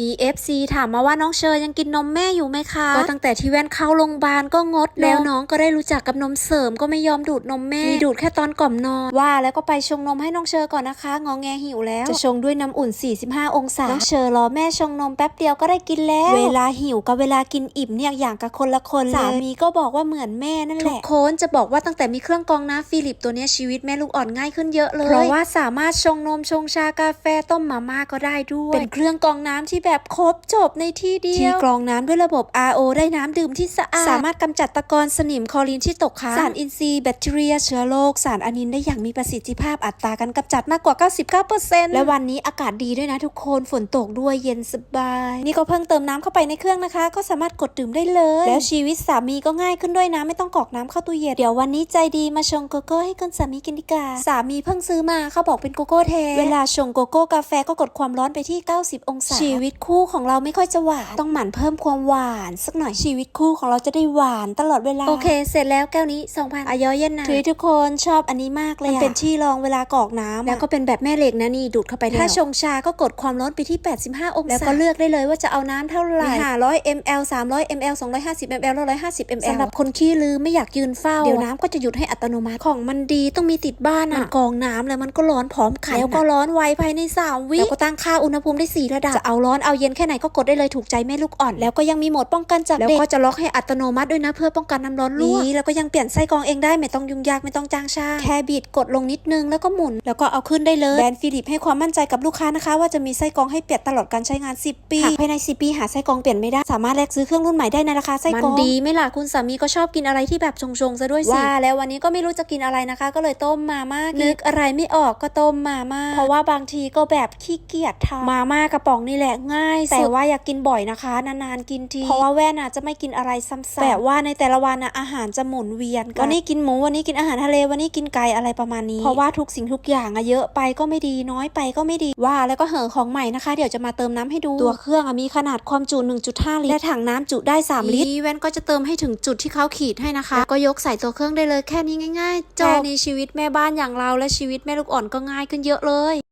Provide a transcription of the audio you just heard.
มี FC ถามมาว่าน้องเชอร์ยังกินนมแม่อยู่ไหมคะ ก็ตั้งแต่ที่แว่นเข้าโรงพยาบาลก็งด แล้วน้องก็ได้รู้จักกับนมเสริมก็ไม่ยอมดูดนมแม่ มีดูดแค่ตอนกล่อมนอน ว่าแล้วก็ไปชงนมให้น้องเชอร์ก่อนนะคะ งอแงหิวแล้ว จะชงด้วยน้ำอุ่น 45 องศา น้องเชอร์รอแม่ชงนมแป๊บเดียวก็ได้กินแล้ว เวลาหิวกับเวลากินอิ่มเนี่ยอย่างกับคนละคนเลยสามีก็บอกว่าเหมือนแม่นั่นแหละ ทุกคนจะบอกว่าตั้งแต่มีเครื่องกรองน้ำฟิลิปตัวเนี้ยชีวิตแม่ลูกอ่อนง่ายขึ้นเยอะเลย เพราะว่าสามารถชงนมชงชากาแฟต้มมาม่าก็ได้ด้วย เป็นเครื่องกรองน้ำที่แบบครบจบในที่เดียว ที่กรองน้ำด้วยระบบ RO ได้น้ำดื่มที่สะอาด สามารถกำจัดตะกอนสนิมคลอรีนที่ตกค้างสารอินทรีย์แบคทีเรียเชื้อโรคสารอนินได้อย่างมีประสิทธิภาพอัตราการกำจัดมากกว่า 99%และวันนี้อากาศดีด้วยนะทุกคนฝนตกด้วยเย็นสบาย นี่ก็เพิ่งเติมน้ำเข้าไปในเครื่องนะคะ ก็สามารถกดดื่มได้เลย แล้วชีวิตสามีก็ง่ายขึ้นด้วยนะไม่ต้องกรอกน้ำเข้าตู้เย็นเดี๋ยววันนี้ใจดีมาชงโกโก้ให้คุณสามีกินดีกว่าสามีเพิ่งซื้อมาเขาบอกเป็นโกโก้แท้เวลาชงโกโก้กาแฟก็กดความร้อนไปที่ 90 องศาชีวิตคู่ของเราไม่ค่อยจะหวานต้องหมั่นเพิ่มความหวาน สักหน่อยชีวิตคู่ของเราจะได้หวานตลอดเวลาโอเค เสร็จแล้วแก้วนี้2,000อายอเย็นนะถือทุกคนชอบอันนี้มากเลยมันเป็นที่รองเวลากรอกน้ำแล้วก็เป็นแบบแม่เหล็กนะนี่ดูดเข้าไปถ้าชงชาก็กดความร้อนไปที่ 85 องศาแล้วก็เลือกได้เลยว่าจะเอาน้ำเท่าไหร่500 ml 300 ml 250 ml 150 ml สำหรับคนขี้ลืมไม่อยากยืนเฝ้าเดี๋ยวน้ำก็จะหยุดให้อัตโนมัติของมันดีต้องมีติดบ้านอะมันกรองน้ำแล้วมันก็ร้อนพร้อมกันแล้วก็ร้อนไวภายใน3วิแล้วก็ตั้งค่าอุณหภูมิได้สี่ระดับจะเอาร้อนเอาเย็นแค่ไหนก็กดได้เลยถูกใจแม่ลูกอ่อน แล้วก็ยังมีโหมดป้องกันจากเด็กแล้วก็จะล็อกให้อัตโนมัติด้วยนะเพื่อป้องกันน้ำร้อนรั่วนี่แล้วก็ยังเปลี่ยนไส้กรองเองได้ไม่ต้องยุ่งยากไม่ต้องจ้างช่างแค่บีดกดลงนิดนึงแล้วก็หมุน แล้วก็เอาขึ้นได้เลยแบรนด์ฟิลิปให้ความมั่นใจกับลูกค้านะคะ ว่าจะมีไส้กรองให้เปลี่ยนตลอดการใช้งาน 10 ปีหากภายใน 10 ปีหาไส้กรองเปลี่ยนไม่ได้สามารถแลกซื้อเครื่องรุ่นใหม่ได้ในราคาไส้กรองมันดีไหม่ล่ะคุณสามีก็ชอบกินอะไรที่แบบชงๆซะด้วยสิว่าแล้ววันนี้ก็ไม่รู้จะกินอะไรนะคะ ก็เลยต้มมาม่านึกอะไรไม่ออกก็ต้มมาม่าเพราะว่าบางทีก็แบบขี้เกียจทำมาม่ากระป๋องนี่แหละง่ายแต่ว่าอยากกินบ่อยนะคะ นานๆกินที เพราะว่าแว่นอะจะไม่กินอะไรซ้ำๆแต่ว่าในแต่ละวันอะอาหารจะหมุนเวียนกันวันนี้กินหมูวันนี้กินอาหารทะเลวันนี้กินไก่อะไรประมาณนี้ เพราะว่าทุกสิ่งทุกอย่างอะเยอะไปก็ไม่ดีน้อยไปก็ไม่ดีว่าแล้วก็เหอะของใหม่นะคะ เดี๋ยวจะมาเติมน้ำให้ดูตัวเครื่องอะมีขนาดความจุ 1.5 ลิตรและถังน้ำจุได้ 3 ลิตรแว่นก็จะเติมให้ถึงจุดที่เขาขีดให้นะคะแล้วก็ยกใส่ตัวเครื่องได้เลยแค่นี้ง่ายๆจบในชีวิตแม่บ้านอย่างเราและชีวิตแม่ลูกอ่อนก็ง่ายขึ้นเยอะเลย